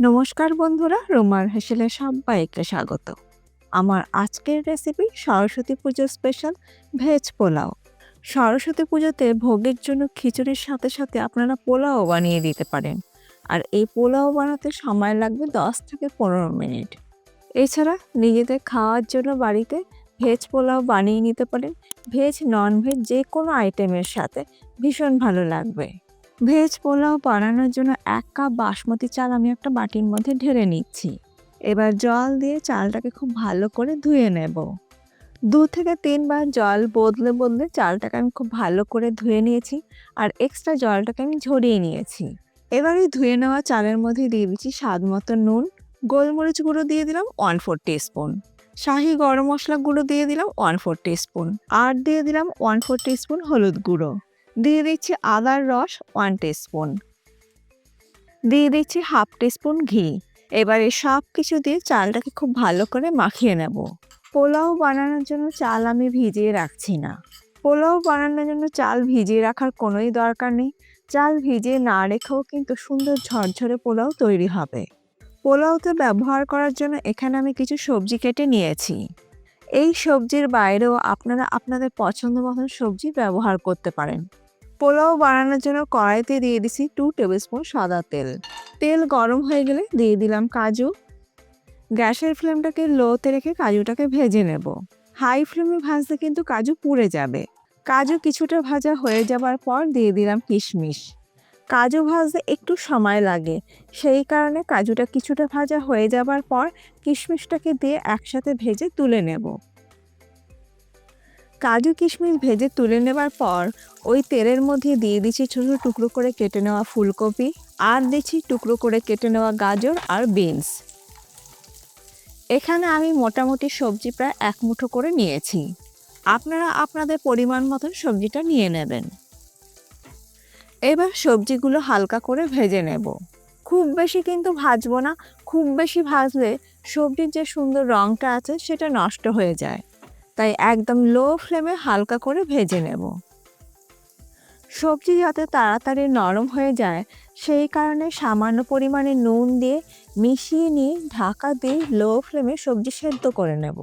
নমস্কার বন্ধুরা, রোমার হেসেলে সবাইকে স্বাগত। আমার আজকের রেসিপি সরস্বতী পুজো স্পেশাল ভেজ পোলাও। সরস্বতী পুজোতে ভোগের জন্য খিচুড়ির সাথে সাথে আপনারা পোলাও বানিয়ে দিতে পারেন। আর এই পোলাও বানাতে সময় লাগবে দশ থেকে পনেরো মিনিট। এছাড়া নিজেদের খাওয়ার জন্য বাড়িতে ভেজ পোলাও বানিয়ে নিতে পারেন। ভেজ নন ভেজ যে কোনো আইটেমের সাথে ভীষণ ভালো লাগবে। ভেজ পোলাও বানানোর জন্য এক কাপ বাসমতি চাল আমি একটা বাটির মধ্যে ঢেলে নিচ্ছি। এবার জল দিয়ে চালটাকে খুব ভালো করে ধুয়ে নেব। দু থেকে তিনবার জল বদলে বদলে চালটাকে আমি খুব ভালো করে ধুয়ে নিয়েছি আর এক্সট্রা জলটাকে আমি ঝরিয়ে নিয়েছি। এবারে ধুয়ে নেওয়া চালের মধ্যে দিয়ে দিচ্ছি স্বাদ মতো নুন, গোলমরিচ গুঁড়ো দিয়ে দিলাম ওয়ান ফোর স্পুন শাহি গরম মশলা গুঁড়ো দিয়ে দিলাম ওয়ান ফোর স্পুন আর দিয়ে দিলাম ওয়ান ফোর স্পুন হলুদ গুঁড়ো। দিয়ে দিচ্ছি আদার রস ওয়ান স্পুন দিয়ে দিচ্ছি হাফ স্পুন ঘি। এবারে সব কিছু দিয়ে চালটাকে খুব ভালো করে মাখিয়ে নেব। পোলাও বানানোর জন্য চাল আমি ভিজিয়ে রাখছি না। পোলাও বানানোর জন্য চাল ভিজিয়ে রাখার কোনোই দরকার নেই। চাল ভিজিয়ে না রেখেও কিন্তু সুন্দর ঝরঝরে পোলাও তৈরি হবে। পোলাওতে ব্যবহার করার জন্য এখানে আমি কিছু সবজি কেটে নিয়েছি। এই সবজির বাইরেও আপনারা আপনাদের পছন্দ মতন সবজি ব্যবহার করতে পারেন। পোলাও বানানোর জন্য কড়াইতে দিয়ে দিছি টু টেবিল স্পুন সাদা তেল। তেল গরম হয়ে গেলে দিয়ে দিলাম কাজু। গ্যাসের ফ্লেমটাকে লোতে রেখে কাজুটাকে ভেজে নেব। হাই ফ্লেমে ভাজতে কিন্তু কাজু পুড়ে যাবে। কাজু কিছুটা ভাজা হয়ে যাবার পর দিয়ে দিলাম কিশমিশ। কাজু ভাজতে একটু সময় লাগে। সেই কারণে কাজুটা কিছুটা ভাজা হয়ে যাবার পর কিশমিশটাকে দিয়ে একসাথে ভেজে তুলে নেব। কাজু কিশমিশ ভেজে তুলে নেবার পর ওই তেলের মধ্যে দিয়ে দিচ্ছি ছোটো টুকরো করে কেটে নেওয়া ফুলকপি, আর দিচ্ছি টুকরো করে কেটে নেওয়া গাজর আর বিনস। এখানে আমি মোটামুটি সবজি প্রায় এক মুঠো করে নিয়েছি। আপনারা আপনাদের পরিমাণ মতন সবজিটা নিয়ে নেবেন। এবার সবজিগুলো হালকা করে ভেজে নেব। খুব বেশি কিন্তু ভাজবো না, খুব বেশি ভাজলে সবজির যে সুন্দর রঙটা আছে সেটা নষ্ট হয়ে যায়। তাই একদম লো ফ্লেমে হালকা করে ভেজে নেব। সবজি যাতে তাড়াতাড়ি নরম হয়ে যায়, সেই কারণে সামান্য পরিমাণে নুন দিয়ে মিশিয়ে নিয়ে ঢাকা দিয়ে লো ফ্লেমে সবজি সেদ্ধ করে নেব।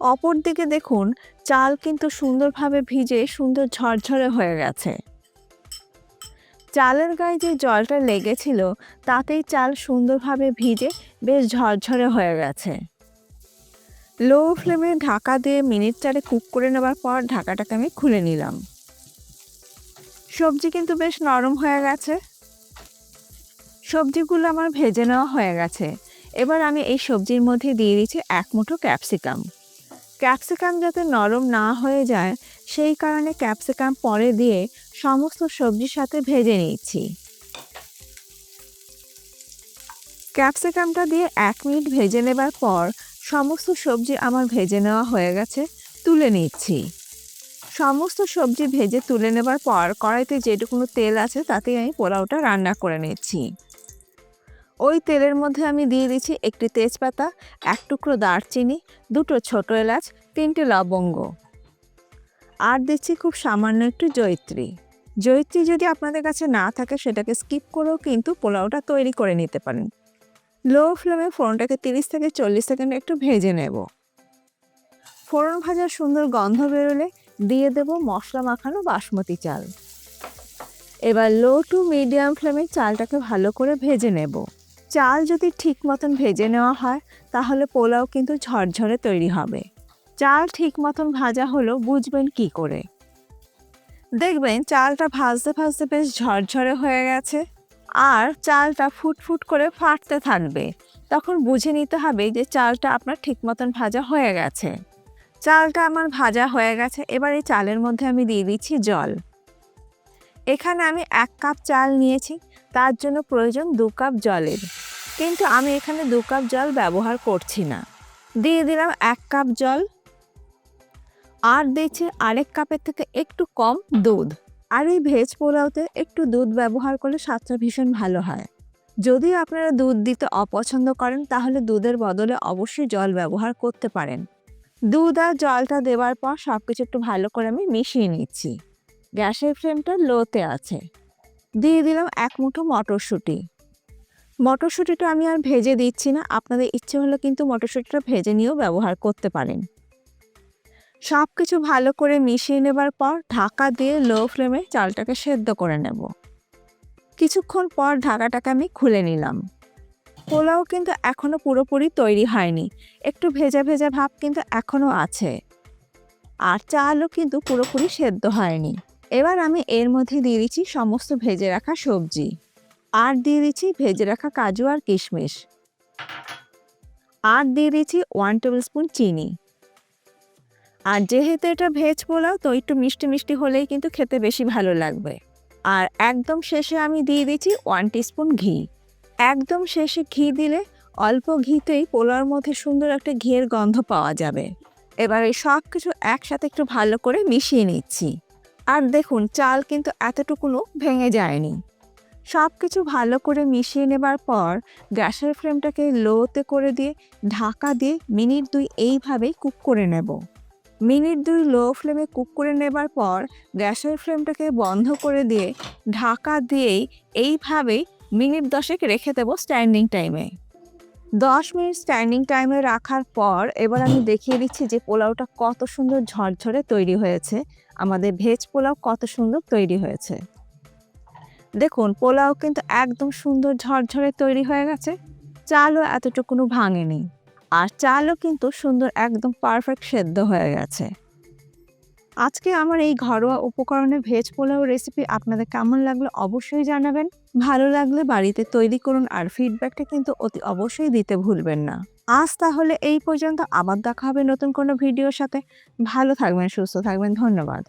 অপর দিকে দেখুন, চাল কিন্তু সুন্দরভাবে ভিজে সুন্দর ঝরঝরে হয়ে গেছে। চালের গায়ে যে জলটা লেগেছিল, তাতেই চাল সুন্দরভাবে ভিজে বেশ ঝরঝরে হয়ে গেছে। লো ফ্লেমে ঢাকা দিয়ে মিনিট চারে কুক করে নেবার পর ঢাকাটাকে আমি খুলে নিলাম। সবজি কিন্তু বেশ নরম হয়ে গেছে। সবজিগুলো আমার ভেজে নেওয়া হয়ে গেছে। এবার আমি এই সবজির মধ্যে দিয়ে দিচ্ছি এক মুঠো ক্যাপসিকাম। ক্যাপসিকাম যাতে নরম না হয়ে যায়, সেই কারণে ক্যাপসিকাম পরে দিয়ে সমস্ত সবজির সাথে ভেজে নিচ্ছি। ক্যাপসিকামটা দিয়ে এক মিনিট ভেজে নেবার পর সমস্ত সবজি আমার ভেজে নেওয়া হয়ে গেছে, তুলে নিচ্ছি। সমস্ত সবজি ভেজে তুলে নেবার পর কড়াইতে যেটুকুনো তেল আছে তাতে আমি পোলাওটা রান্না করে নিচ্ছি। ওই তেলের মধ্যে আমি দিয়ে দিচ্ছি একটি তেজপাতা, এক টুকরো দারচিনি, দুটো ছোট এলাচ, তিনটে লবঙ্গ। আর দিচ্ছি খুব সামান্য একটু জয়িত্রী। জয়িত্রী যদি আপনাদের কাছে না থাকে সেটাকে স্কিপ করেও কিন্তু পোলাওটা তৈরি করে নিতে পারেন। লো ফ্লেমে ফোড়নটাকে তিরিশ থেকে চল্লিশ সেকেন্ড একটু ভেজে নেব। ফোড়ন ভাজার সুন্দর গন্ধ বেরোলে দিয়ে দেব মশলা মাখানো বাসমতি চাল। এবার লো টু মিডিয়াম ফ্লেমে চালটাকে ভালো করে ভেজে নেব। চাল যদি ঠিক মতন ভেজে নেওয়া হয়, তাহলে পোলাও কিন্তু ঝরঝরে তৈরি হবে। চাল ঠিক মতন ভাজা হলো বুঝবেন কি করে। দেখবেন চালটা ভাজতে ভাজতে বেশ ঝরঝরে হয়ে গেছে। আর চালটা ফুটফুট করে ফাটতে থাকবে। তখন বুঝে নিতে হবে যে চালটা আপনার ঠিক মতন ভাজা হয়ে গেছে। চালটা আমার ভাজা হয়ে গেছে, এবার এই চালের মধ্যে আমি দিয়ে দিচ্ছি জল। এখানে আমি এক কাপ চাল নিয়েছি, তার জন্য প্রয়োজন দু কাপ জলের। কিন্তু আমি এখানে দু কাপ জল ব্যবহার করছি না। দিয়ে দিলাম এক কাপ জল। আর দিচ্ছি আরেক কাপের থেকে একটু কম দুধ। আর এই ভেজ পোলাওতে একটু দুধ ব্যবহার করলে স্বাদটা ভীষণ ভালো হয়। যদি আপনারা দুধ দিতে অপছন্দ করেন, তাহলে দুধের বদলে অবশ্যই জল ব্যবহার করতে পারেন। দুধ আর জলটা দেওয়ার পর সব কিছু একটু ভালো করে আমি মিশিয়ে নিচ্ছি। গ্যাসের ফ্লেমটা লোতে আছে। দিয়ে দিলাম এক মুঠো মটরশুঁটি। মটরশুঁটিটা আমি আর ভেজে দিচ্ছি না, আপনাদের ইচ্ছে হলে কিন্তু মটরশুঁটিটা ভেজে নিয়েও ব্যবহার করতে পারেন। সব কিছু ভালো করে মিশিয়ে নেবার পর ঢাকা দিয়ে লো ফ্লেমে চালটাকে সেদ্ধ করে নেব। কিছুক্ষণ পর ঢাকাটাকে আমি খুলে নিলাম। পোলাও কিন্তু এখনও পুরোপুরি তৈরি হয়নি। একটু ভেজা ভেজা ভাব কিন্তু এখনও আছে। আর চালও কিন্তু পুরোপুরি সেদ্ধ হয়নি। এবার আমি এর মধ্যে দিয়ে দিচ্ছি সমস্ত ভেজে রাখা সবজি। আর দিয়ে দিচ্ছি ভেজে রাখা কাজু আর কিশমিশ। আর দিয়ে দিচ্ছি ওয়ান টেবিল স্পুন চিনি। আর যেহেতু এটা ভেজ পোলাও, তো একটু মিষ্টি মিষ্টি হলেই কিন্তু খেতে বেশি ভালো লাগবে। আর একদম শেষে আমি দিয়ে দিচ্ছি ওয়ান স্পুন ঘি। একদম শেষে ঘি দিলে অল্প ঘিতেই পোলাওর মধ্যে সুন্দর একটা ঘিয়ের গন্ধ পাওয়া যাবে। এবার এই সব কিছু একসাথে একটু ভালো করে মিশিয়ে নিচ্ছি। আর দেখুন, চাল কিন্তু এতটুকুনও ভেঙে যায়নি। সব কিছু ভালো করে মিশিয়ে নেবার পর গ্যাসের ফ্লেমটাকে লোতে করে দিয়ে, ঢাকা দিয়ে মিনিট দুই এইভাবেই কুক করে নেব। মিনিট দুই লো ফ্লেমে কুক করে নেবার পর গ্যাসের ফ্লেমটাকে বন্ধ করে দিয়ে ঢাকা দিয়েই এইভাবেই মিনিট দশেক রেখে দেবো স্ট্যান্ডিং টাইমে। দশ মিনিট স্ট্যান্ডিং টাইমে রাখার পর এবার আমি দেখিয়ে দিচ্ছি যে পোলাওটা কত সুন্দর ঝরঝরে তৈরি হয়েছে। আমাদের ভেজ পোলাও কত সুন্দর তৈরি হয়েছে। দেখুন, পোলাও কিন্তু একদম সুন্দর ঝরঝরে তৈরি হয়ে গেছে। চালও এতটুকুনো ভাঙেনি। আর চালও কিন্তু সুন্দর, একদম পারফেক্ট সেদ্ধ হয়ে গেছে। আজকে আমার এই ঘরোয়া উপকরণে ভেজ পোলাও রেসিপি আপনাদের কেমন লাগল অবশ্যই জানাবেন। ভালো লাগলে বাড়িতে তৈরি করুন আর ফিডব্যাকটা কিন্তু অতি অবশ্যই দিতে ভুলবেন না। আজ তাহলে এই পর্যন্ত, আবার দেখা হবে নতুন কোনো ভিডিওর সাথে। ভালো থাকবেন, সুস্থ থাকবেন, ধন্যবাদ।